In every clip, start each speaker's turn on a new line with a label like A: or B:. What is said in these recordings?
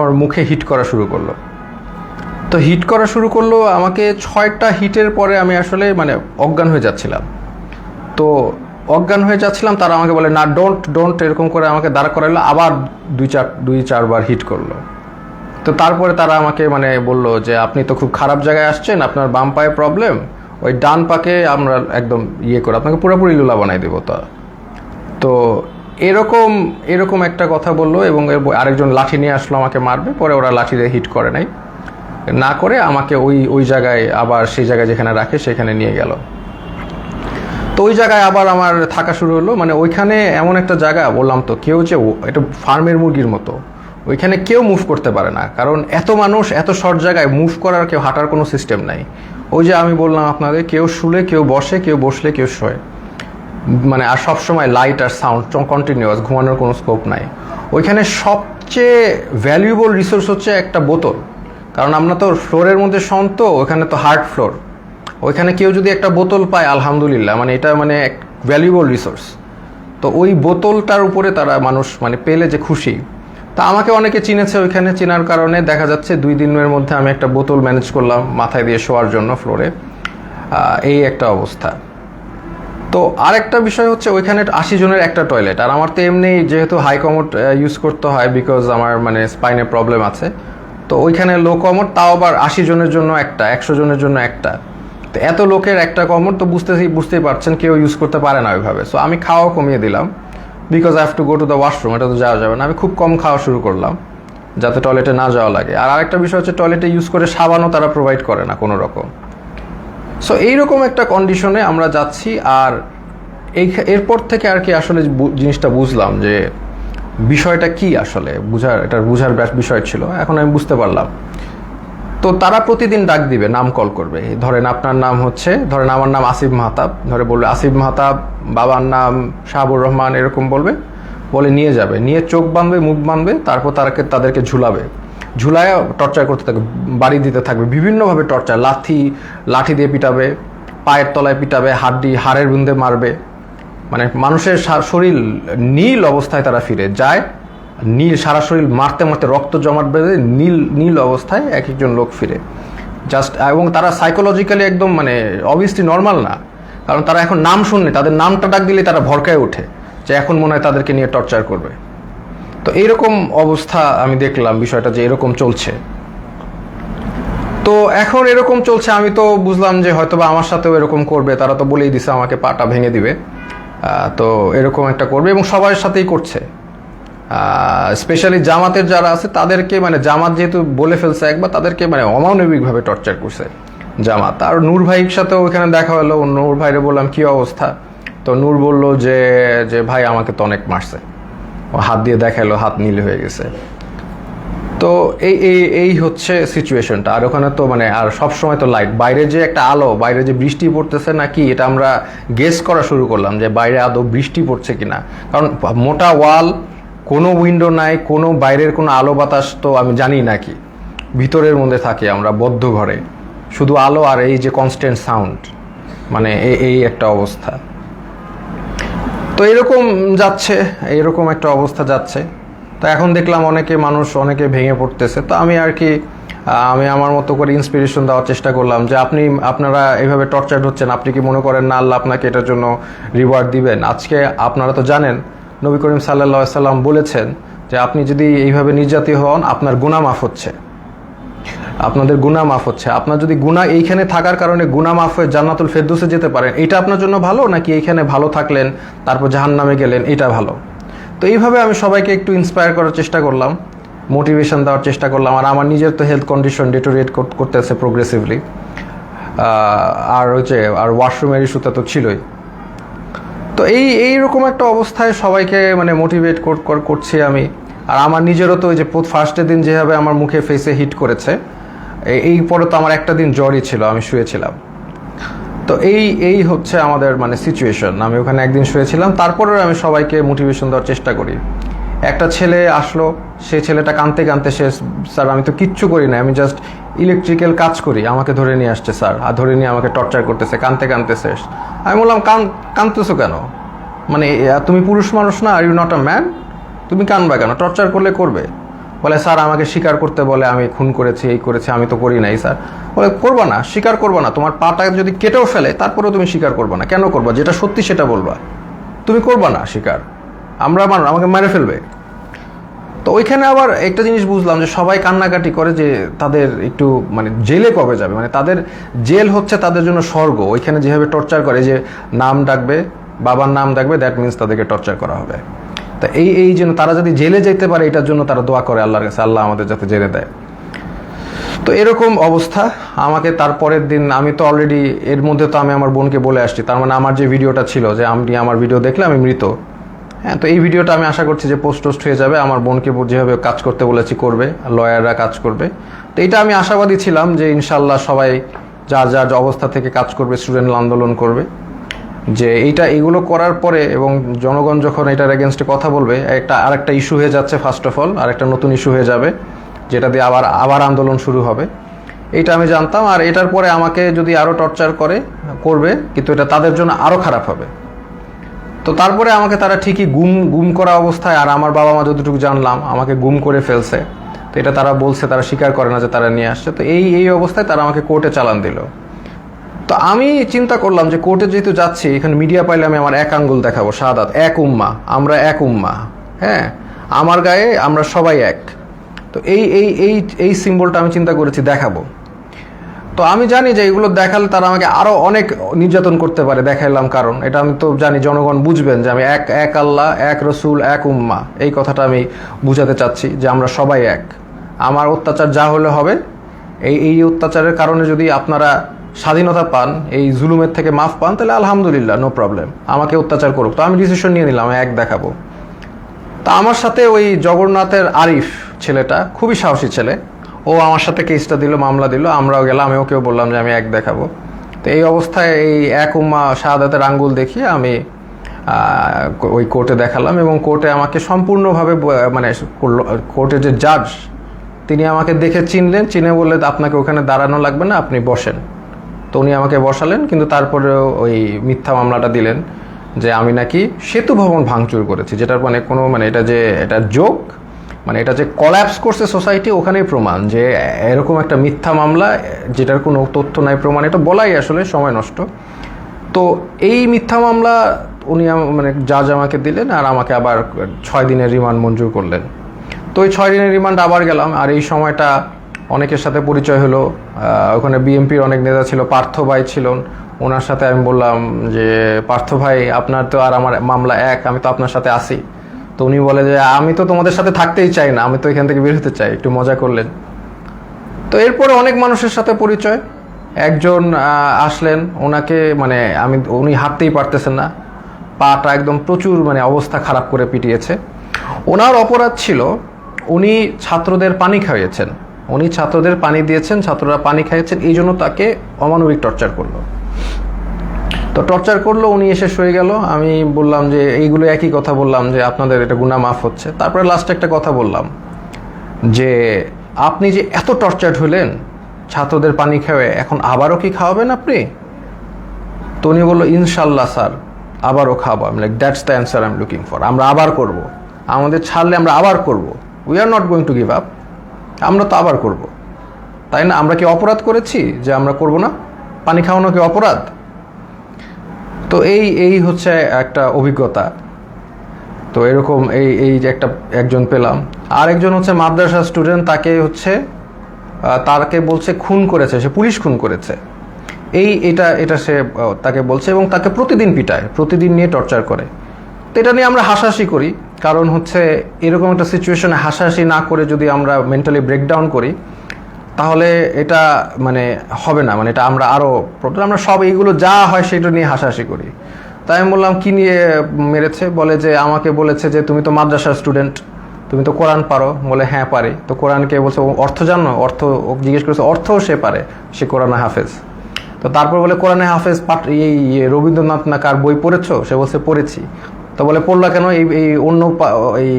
A: আমার মুখে হিট করা শুরু করল। তো হিট করা শুরু করল, আমাকে ছয়টা হিটের পরে আমি আসলে মানে অজ্ঞান হয়ে যাচ্ছিলাম। তো অজ্ঞান হয়ে যাচ্ছিলাম, তারা আমাকে বলে, না ডোন্ট ডোন্ট এরকম করে আমাকে দাঁড় করাইলো আবার দুই চার, দুই চারবার হিট করল। তো তারপরে তারা আমাকে মানে বলল যে, আপনি তো খুব খারাপ জায়গায় আসছেন, আপনার বাম পায়ে প্রবলেম ওই ডান পাকে আমরা একদম ইয়ে করে, আপনাকে পুরোপুরি লুলা বানাই দেবো তো। তো এরকম এরকম একটা কথা বলল এবং আরেকজন লাঠি নিয়ে আসলো, আমাকে মারবে, পরে ওরা লাঠি দিয়ে হিট করে নাই। না করে আমাকে ওই ওই জায়গায় আবার সেই জায়গায় যেখানে রাখে, সেখানে নিয়ে গেল। তো ওই জায়গায় আবার আমার থাকা শুরু হলো। মানে ওইখানে এমন একটা জায়গা, বললাম তো, কেউ যে এটা ফার্মের মুরগির মতো। ওইখানে কেউ মুভ করতে পারে না। কারণ এত মানুষ, এত শর্ট জায়গায় মুভ করার কেউ হাঁটার কোনো সিস্টেম নাই। ওই যে আমি বললাম আপনাদের, কেউ শুলে, কেউ বসে, কেউ বসলে কেউ শোয়। মানে আর সব সময় লাইট আর সাউন্ড কন্টিনিউয়াস ঘুমানোর কোনো স্কোপ নাই। ওইখানে সবচেয়ে ভ্যালুয়েবল রিসোর্স হচ্ছে একটা বোতল। কারণ আমরা তো ফ্লোরের মধ্যে শন তো, ওখানে তো হার্ড ফ্লোর ওইখানে কেউ যদি একটা বোতল পায়, আলহামদুলিল্লাহ মানে এটা মানে এক ভ্যালুয়েবল রিসোর্স তো ওই বোতলটার উপরে তারা মানুষ মানে পেলে যে খুশি। তা আমাকে অনেকে চিনেছে ওইখানে, চেনার কারণে দেখা যাচ্ছে দুই দিনের মধ্যে আমি একটা বোতল ম্যানেজ করলাম মাথায় দিয়ে শোয়ার জন্য ফ্লোরে এই একটা অবস্থা। তো আরেকটা বিষয় হচ্ছে ওইখানে আশি জনের একটা টয়লেট আর আমার তো এমনি যেহেতু হাই কমোড ইউজ করতে হয় বিকজ আমার মানে স্পাইনে প্রবলেম আছে। তো ওইখানে লো কমোড তাও আবার আশি জনের জন্য একটা, একশো জনের জন্য একটা। তো এত লোকের একটা কমোড তো বুঝতেই বুঝতেই পারছেন, কেউ ইউজ করতে পারে না ওইভাবে। সো আমি খাওয়াও কমিয়ে দিলাম because I have to go to the washroom এটা তো যাওয়া যাবে না। আমি খুব কম খাওয়া শুরু করলাম যাতে টয়লেটে না যাওয়া লাগে। আর আরেকটা বিষয় হচ্ছে টয়লেটে ইউজ করে সাবানও তারা প্রোভাইড করে না কোনো রকম। সো এইরকম একটা কন্ডিশনে আমরা যাচ্ছি আর এই এরপর থেকে আর কি আসলে জিনিসটা বুঝলাম যে বিষয়টা কি আসলে? বুঝার, এটা বুঝার বিষয় ছিল। এখন আমি বুঝতে পারলাম। তো তারা প্রতিদিন ডাক দিবে, নাম কল করবে। ধরেন আপনার নাম হচ্ছে, ধরেন আমার নাম আসিফ মাহতাব। ধরে বলবে, আসিফ মাহতাব, বাবার নাম শাহাবুর রহমান, এরকম বলবে। বলে নিয়ে যাবে। নিয়ে চোখ বাঁধবে, মুখ বাঁধবে, তারপর তারাকে, তাদেরকে ঝুলাবে। ঝুলায় টর্চার করতে থাকবে বাড়ি দিতে থাকবে, বিভিন্নভাবে টর্চার লাথি, লাঠি দিয়ে পিটাবে, পায়ের তলায় পিটাবে, হাড্ডি, হাড়ের বিন্দে মারবে। মানে মানুষের শরীর নীল অবস্থায় তারা ফিরে, যায়, নীল, সারা শরীর মারতে মারতে রক্ত জমাট বেঁধে নীল নীল অবস্থায় এক একজন লোক ফিরে। জাস্ট এবং তারা সাইকোলজিক্যালি একদম মানে অবভিয়াসলি নর্মাল না, কারণ তারা এখন নাম শুনলে, তাদের নামটা ডাক দিলে তারা ভরকায় ওঠে, যে এখন মনে হয় তাদেরকে নিয়ে টর্চার করবে। তো এইরকম অবস্থা আমি দেখলাম, বিষয়টা যে এরকম চলছে। তো এখন এরকম চলছে, আমি তো বুঝলাম যে হয়তোবা আমার সাথেও এরকম করবে, তারা তো বলেই দিছে আমাকে পাটা ভেঙে দিবে। তো এরকম একটা করবে এবং সবার সাথেই করছে। স্পেশালি জামাতের যারা আছে, তাদেরকে মানে জামাত যেহেতু বলে ফেলছে একবার, তাদেরকে মানে অমানবিকভাবে টর্চার করছে জামাত। আর নূর ভাইয়ের সাথেও ওইখানে দেখা হলো নূর ভাইরে বললাম, কি অবস্থা? তো নূর বলল যে যে ভাই আমাকে তো অনেক মারছে। হাত দিয়ে দেখাল হাত নীল হয়ে গেছে। তো এই এই এই হচ্ছে সিচুয়েশনটা আর ওখানে তো মানে আর সব সময় তো লাইট বাইরে যে একটা আলো, বাইরে যে বৃষ্টি পড়তেছে নাকি, এটা আমরা গেস করা শুরু করলাম যে বাইরে আদৌ বৃষ্টি পড়ছে কিনা। কারণ মোটা ওয়াল কোনো উইন্ডো নাই, কোনো বাইরের কোনো আলো বাতাস তো আমি জানি নাকি ভিতরের মধ্যে থাকি আমরা, বদ্ধ ঘরে। শুধু আলো আর এই যে কনস্ট্যান্ট সাউন্ড মানে এই এই একটা অবস্থা। তো এরকম যাচ্ছে, এরকম একটা অবস্থা যাচ্ছে। তো এখন দেখলাম অনেকে মানুষ অনেকে ভেঙে পড়তেছে। তো আমি আর কি আমি আমার মতো করে ইন্সপিরেশন দেওয়ার চেষ্টা করলাম যে আপনি, আপনারা এইভাবে টর্চার হচ্ছেন, আপনি কি মনে করেন না আল্লাহ আপনাকে এটার জন্য রিওয়ার্ড দিবেন? আজকে আপনারা তো জানেন, নবী করিম সাল্লা সাল্লাম বলেছেন যে আপনি যদি এইভাবে নির্যাতিত হন, আপনার গুণা মাফ হচ্ছে। আপনাদের গুণা মাফ হচ্ছে। আপনার যদি গুণা এইখানে থাকার কারণে গুণা মাফ হয়ে জান্নাতুল ফেরদৌসে যেতে পারেন, এটা আপনার জন্য ভালো নাকি এইখানে ভালো থাকলেন, তারপর জাহান নামে গেলেন, এটা ভালো? তো এইভাবে আমি সবাইকে একটু ইন্সপায়ার করার চেষ্টা করলাম মোটিভেশন দেওয়ার চেষ্টা করলাম, আর আমার নিজের তো হেলথ কন্ডিশন ডেটোরিয়েট করতেছে প্রোগ্রেসিভলি আর হচ্ছে আর ওয়াশরুমের ইস্যুটা তো ছিলই। তো এই, এইরকম একটা অবস্থায় সবাইকে মানে মোটিভেট করছি আমি। আর আমার নিজেরও তো ওই যে ফার্স্টের দিন যেভাবে আমার মুখে ফেসে হিট করেছে এই- পরে তো আমার একটা দিন জ্বরই ছিল, আমি শুয়েছিলাম। তো এই এই হচ্ছে আমাদের মানে সিচুয়েশন আমি ওখানে একদিন শুয়েছিলাম, তারপরেও আমি সবাইকে মোটিভেশন দেওয়ার চেষ্টা করি। একটা ছেলে আসলো সেই ছেলেটা কানতে কানতে সে, স্যার, আমি তো কিচ্ছু করি না, আমি জাস্ট ইলেকট্রিক্যাল কাজ করি, আমাকে ধরে নিয়ে আসছে, স্যার, আর ধরে নিয়ে আমাকে টর্চার করতেছে, কানতে কানতে শেষ। আমি বললাম, কান কানতেছো কেন? মানে তুমি পুরুষ মানুষ না are you not a man তুমি কানবা কেন? টর্চার করলে করবে। বলে, স্যার, আমাকে স্বীকার করতে বলে, আমি খুন করেছি, এই করেছি, আমি তো করি নাই, স্যার। বলে, করবা না স্বীকার করবা না। তোমার পাটা যদি কেটেও ফেলে, তারপরেও তুমি স্বীকার করবা না। কেন করবা? যেটা সত্যি সেটা বলবা। তুমি করবা না স্বীকার আমরা মানুষ আমাকে মেরে ফেলবে। তো ওইখানে আবার একটা জিনিস বুঝলাম যে, সবাই কান্নাকাটি করে যে, তাদের একটু মানে জেলে কবে যাবে? মানে তাদের জেল হচ্ছে তাদের জন্য স্বর্গ। ওইখানে যেভাবে টর্চার করে, যে, নাম ডাকবে, বাবার নাম ডাকবে দ্যাট মিন্স তাদেরকে টর্চার করা হবে। তা এই এই জন্য তারা যদি জেলে যেতে পারে, এটার জন্য তারা দোয়া করে আল্লাহর কাছে, আল্লাহ আমাদের যাতে জেলে দেয়। তো এরকম অবস্থা। আমাকে তারপরের দিন, আমি তো অলরেডি এর মধ্যে তো আমি আমার বোনকে বলে আসছি। তার মানে আমার যে ভিডিওটা ছিল, যে আমি আমার ভিডিও দেখলে আমি মৃত। হ্যাঁ তো এই ভিডিওটা আমি আশা করছি যে পোস্ট টোস্ট হয়ে যাবে। আমার বোনকে যেভাবে কাজ করতে বলেছি, করবে। লয়াররা কাজ করবে। তো এটা আমি আশাবাদী ছিলাম যে ইনশাল্লাহ সবাই যার যার অবস্থা থেকে কাজ করবে স্টুডেন্ট আন্দোলন করবে। যে এইটা এগুলো করার পরে এবং জনগণ যখন এটার এগেনস্টে কথা বলবে, একটা আরেকটা ইস্যু হয়ে যাচ্ছে ফার্স্ট অফ অল আরেকটা নতুন ইস্যু হয়ে যাবে, যেটা দিয়ে আবার আবার আন্দোলন শুরু হবে। এইটা আমি জানতাম আর এটার পরে আমাকে যদি আরও টর্চার করে, করবে, কিন্তু এটা তাদের জন্য আরও খারাপ হবে। তো তারপরে আমাকে তারা ঠিকই গুম গুম করা অবস্থায় আর আমার বাবা মা যতটুকু জানলাম, আমাকে গুম করে ফেলছে। তো এটা তারা বলছে, তারা স্বীকার করে না যে তারা নিয়ে আসছে। তো এই এই অবস্থায় তারা আমাকে কোর্টে চালান দিল। তো আমি চিন্তা করলাম যে কোর্টে যেহেতু যাচ্ছি, এখানে মিডিয়া পাইলে আমি আমার এক আঙ্গুল দেখাবো, সাদাত, এক উম্মা, আমরা এক উম্মা হ্যাঁ? আমার গায়ে আমরা সবাই এক। তো এই এই এই এই সিম্বলটা আমি চিন্তা করেছি, দেখাবো। তো আমি জানি যে এগুলো দেখালে তারা আমাকে আরও অনেক নির্যাতন করতে পারে, দেখাইলাম কারণ। এটা আমি তো জানি, জনগণ বুঝবেন যে আমি এক এক আল্লাহ, এক রসুল, এক উম্মা। এই কথাটা আমি বুঝাতে চাচ্ছি যে আমরা সবাই এক। আমার অত্যাচার যা হলে হবে, এই এই অত্যাচারের কারণে যদি আপনারা স্বাধীনতা পান, এই জুলুমের থেকে মাফ পান, তাহলে আলহামদুলিল্লাহ নো প্রবলেম আমাকে অত্যাচার করুক। তো আমি ডিসিশন নিয়ে নিলাম এক দেখাবো। তা আমার সাথে ওই জগন্নাথের আরিফ ছেলেটা, খুবই সাহসী ছেলে। ও আমার সাথে কেসটা দিল, মামলা দিল, আমরাও গেলাম, আমি ওকেও বললাম যে আমি এক দেখাবো। তো এই অবস্থায় এই এক উম্মা শাহাদাতের আঙ্গুল দেখিয়ে আমি ওই কোর্টে দেখালাম এবং কোর্টে আমাকে সম্পূর্ণভাবে মানে কোর্টের যে জাজ তিনি আমাকে দেখে চিনলেন। চিনে বললে আপনাকে ওখানে দাঁড়ানো লাগবে না, আপনি বসেন। তো উনি আমাকে বসালেন, কিন্তু তারপরেও ওই মিথ্যা মামলাটা দিলেন যে আমি নাকি সেতু ভবন ভাঙচুর করেছি, যেটার মানে কোনো মানে এটা যে এটা যোগ মানে এটা যে কলাপস করছে সোসাইটি ওখানেই প্রমাণ যে এরকম একটা মিথ্যা মামলা, যেটার কোনো তথ্য নাই, প্রমাণ এটা বলাই আসলে সময় নষ্ট। তো এই মিথ্যা মামলা উনি মানে জাজ আমাকে দিলেন আর আমাকে আবার ছয় দিনের রিমান্ড মঞ্জুর করলেন। তো ওই ছয় দিনের রিমান্ড আবার গেলাম, আর এই সময়টা অনেকের সাথে পরিচয় হলো ওখানে বিএনপির অনেক নেতা ছিল, পার্থ ভাই ছিলেন। ওনার সাথে আমি বললাম যে, পার্থ ভাই, আপনার তো আর আমার মামলা এক, আমি তো আপনার সাথে আসি তো উনি বলে যে, আমি তো তোমাদের সাথে থাকতেই চাই না, আমি তো এখান থেকে বের হতে চাই, একটু মজা করলেন। তো এরপরে অনেক মানুষের সাথে পরিচয়। একজন আসলেন, ওনাকে মানে আমি, উনি হাঁটতেই পারতেছেন না। পাটা একদম প্রচুর মানে অবস্থা খারাপ করে পিটিয়েছে। ওনার অপরাধ ছিল, উনি ছাত্রদের পানি খাইয়েছেন। উনি ছাত্রদের পানি দিয়েছেন, ছাত্ররা পানি খাইয়েছেন, এই জন্য তাকে অমানবিক টর্চার করল। তো টর্চার করল, উনি এসে শুয়ে গেল। আমি বললাম যে, এইগুলো একই কথা বললাম যে, আপনাদের এটা গুণা মাফ হচ্ছে। তারপরে লাস্টে একটা কথা বললাম যে, আপনি যে এত টর্চার্ড হলেন, ছাত্রদের পানি খাওয়ে এখন আবারও কি খাওয়াবেন আপনি? তো উনি বলল ইনশাল্লাহ স্যার, আবারও খাওয়াবো আমি like that's the answer I am looking for আমরা আবার করব। আমাদের ছাড়লে আমরা আবার করব। We are not going to give up আমরা তো আবার করব। তাই না? আমরা কি অপরাধ করেছি যে আমরা করব না? পানি খাওয়ানো কি অপরাধ? তো এই এই হচ্ছে একটা অভিজ্ঞতা। তো এরকম এই এই যে একটা, একজন পেলাম। আর একজন হচ্ছে মাদ্রাসা স্টুডেন্ট তাকে হচ্ছে তাকে বলছে খুন করেছে, সে পুলিশ খুন করেছে। এই, এটা এটা সে তাকে বলছে এবং তাকে প্রতিদিন পিটায়, প্রতিদিন নিয়ে টর্চার করে। তো এটা নিয়ে আমরা হাসাহাসি করি। কারণ হচ্ছে এরকম একটা সিচুয়েশনে হাসাহাসি না করে যদি আমরা মেন্টালি ব্রেকডাউন করি, তাহলে এটা মানে হবে না। মানে এটা আমরা আরও আমরা সব এইগুলো যা হয় সেটা নিয়ে হাসাহাসি করি। তাই আমি বললাম, কী নিয়ে মেরেছে? বলে যে, আমাকে বলেছে যে, তুমি তো মাদ্রাসার স্টুডেন্ট তুমি তো কোরআন পারো। বলে হ্যাঁ পারি। তো কোরআনকে বলছে অর্থ জানো? অর্থ জিজ্ঞেস করেছে, অর্থও সে পারে, সে কোরআনে হাফেজ। তো তারপর বলে, কোরআনে হাফেজ পাঠ এই, রবীন্দ্রনাথ না কার বই পড়েছো? সে বলছে, পড়েছি। তো বলে পড়লা কেন? এই এই অন্য এই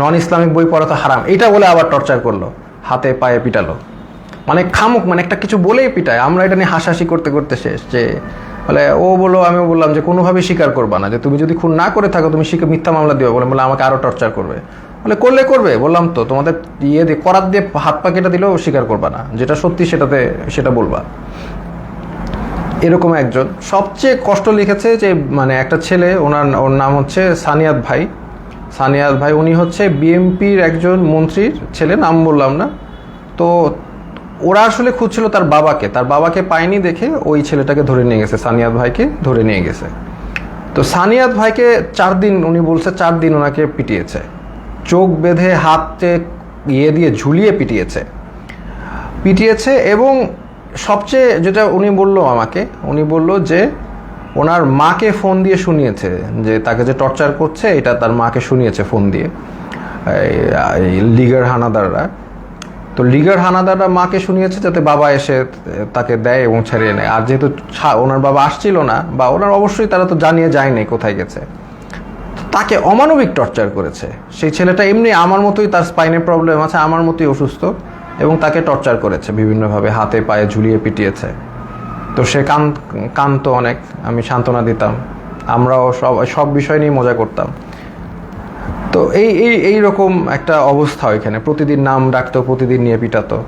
A: নন ইসলামিক বই পড়া তো হারাম। এটা বলে আবার টর্চার করল, হাতে পায়ে পিটালো। মানে খামুক মানে একটা কিছু বলেই পিটায়। আমরা এটা নিয়ে হাসাহাসি করতে করতে শেষ যে, বলে ও বলো আমি বললাম যে কোনোভাবে স্বীকার করবা না। যে তুমি যদি খুন না করে থাকো, তুমি স্বীকার মিথ্যা মামলা দিও বলে। বলে, আমাকে আরও টর্চার করবে। বলে, করলে করবে। বললাম তো, তোমাদের ইয়ে দিয়ে করার দিয়ে হাত পা কেটে দিলেও স্বীকার করবা না। যেটা সত্যি সেটাতে, সেটা বলবা। এরকম একজন। সবচেয়ে কষ্ট লিখেছে যে মানে একটা ছেলে, ওনার, ওর নাম হচ্ছে সানিয়াত ভাই। সানিয়াত ভাই, উনি হচ্ছে বিএমপির একজন মন্ত্রীর ছেলে, নাম বললাম না। তো ওরা আসলে খুঁজছিল তার বাবাকে। তার বাবাকে পায়নি দেখে ওই ছেলেটাকে ধরে নিয়ে গেছে, সানিয়াত ভাইকে ধরে নিয়ে গেছে। তো সানিয়াত ভাইকে চার দিন, উনি বলছে চার দিন ওনাকে পিটিয়েছে। চোখ বেঁধে হাতে ইয়ে দিয়ে ঝুলিয়ে পিটিয়েছে। পিটিয়েছে এবং সবচেয়ে যেটা উনি বলল আমাকে, উনি বলল যে ওনার মাকে ফোন দিয়ে শুনিয়েছে, যে তাকে যে টর্চার করছে, এটা তার মাকে শুনিয়েছে ফোন দিয়ে লিগার হানাদাররা। তো লিগার হানাদাররা মাকে শুনিয়েছে যাতে বাবা এসে তাকে দেয় এবং ছাড়িয়ে নেয়। আর যেহেতু ওনার বাবা আসছিল না, বা ওনার অবশ্যই তারা তো জানিয়ে যায়নি কোথায় গেছে। তাকে অমানবিক টর্চার করেছে। সেই ছেলেটা এমনি আমার মতোই তার স্পাইনের প্রবলেম আছে, আমার মতোই অসুস্থ। এবং তাকে টর্চার করেছে, বিভিন্নভাবে হাতে, পায়ে ঝুলিয়ে পিটিয়েছে। তো সে কান কানতো অনেক, আমি সান্ত্বনা দিতাম। আমরাও সব সব বিষয় নিয়ে মজা করতাম। তো এই এই এই রকম একটা অবস্থা ওইখানে। প্রতিদিন নাম ডাকতো, প্রতিদিন নিয়ে পিটাতো।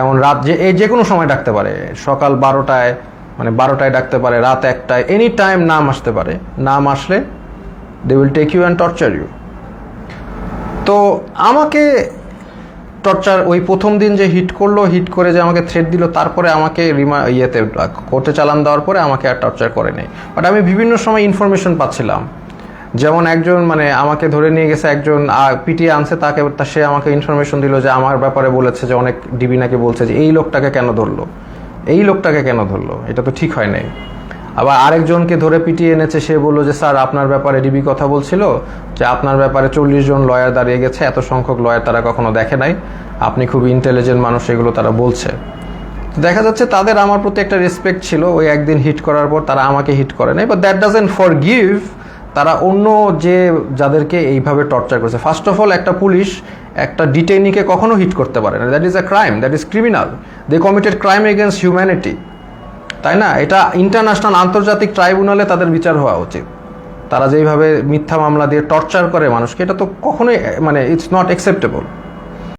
A: এমন রাত যে এই যে কোনো সময় ডাকতে পারে। সকাল বারোটায় মানে বারোটায় ডাকতে পারে, রাত একটায়, এনি টাইম নাম আসতে পারে। নাম আসলে they will take you and torture you তো আমাকে টর্চার ওই প্রথম দিন যে হিট করল হিট করে যে আমাকে থ্রেড দিল, তারপরে আমাকে রিমা ইয়েতে কোর্টে চালান দেওয়ার পরে আমাকে আর টর্চার করে নেই। বাট আমি বিভিন্ন সময় ইনফরমেশন পাচ্ছিলাম। যেমন একজন মানে আমাকে ধরে নিয়ে গেছে একজন পিটিয়ে আনছে তাকে সে আমাকে ইনফরমেশন দিল যে আমার ব্যাপারে বলেছে যে অনেক ডিবি নাকি বলছে যে এই লোকটাকে কেন ধরলো? এই লোকটাকে কেন ধরলো? এটা তো ঠিক হয় নাই। আবার আরেকজনকে ধরে পিটিয়ে এনেছে, সে বলল যে, স্যার, আপনার ব্যাপারে ডিবি কথা বলছিল যে, আপনার ব্যাপারে চল্লিশ জন লয়ার দাঁড়িয়ে গেছে, এত সংখ্যক লয়ার তারা কখনো দেখে নাই। আপনি খুব ইন্টেলিজেন্ট মানুষ, এগুলো তারা বলছে। দেখা যাচ্ছে তাদের আমার প্রতি একটা রেসপেক্ট ছিল, ওই একদিন হিট করার পর তারা আমাকে হিট করে নাই but that doesn't forgive তারা অন্য যে, যাদেরকে এইভাবে টর্চার করেছে। ফার্স্ট অফ অল একটা পুলিশ একটা ডিটেইনিকে কখনো হিট করতে পারে না। That is a crime that is criminal they committed crime against humanity তাই না? এটা ইন্টারন্যাশনাল আন্তর্জাতিক ট্রাইব্যুনালে তাদের বিচার হওয়া উচিত। তারা যেইভাবে মিথ্যা মামলা দিয়ে টর্চার করে মানুষকে, এটা তো কখনোই মানে ইটস নট অ্যাকসেপ্টেবল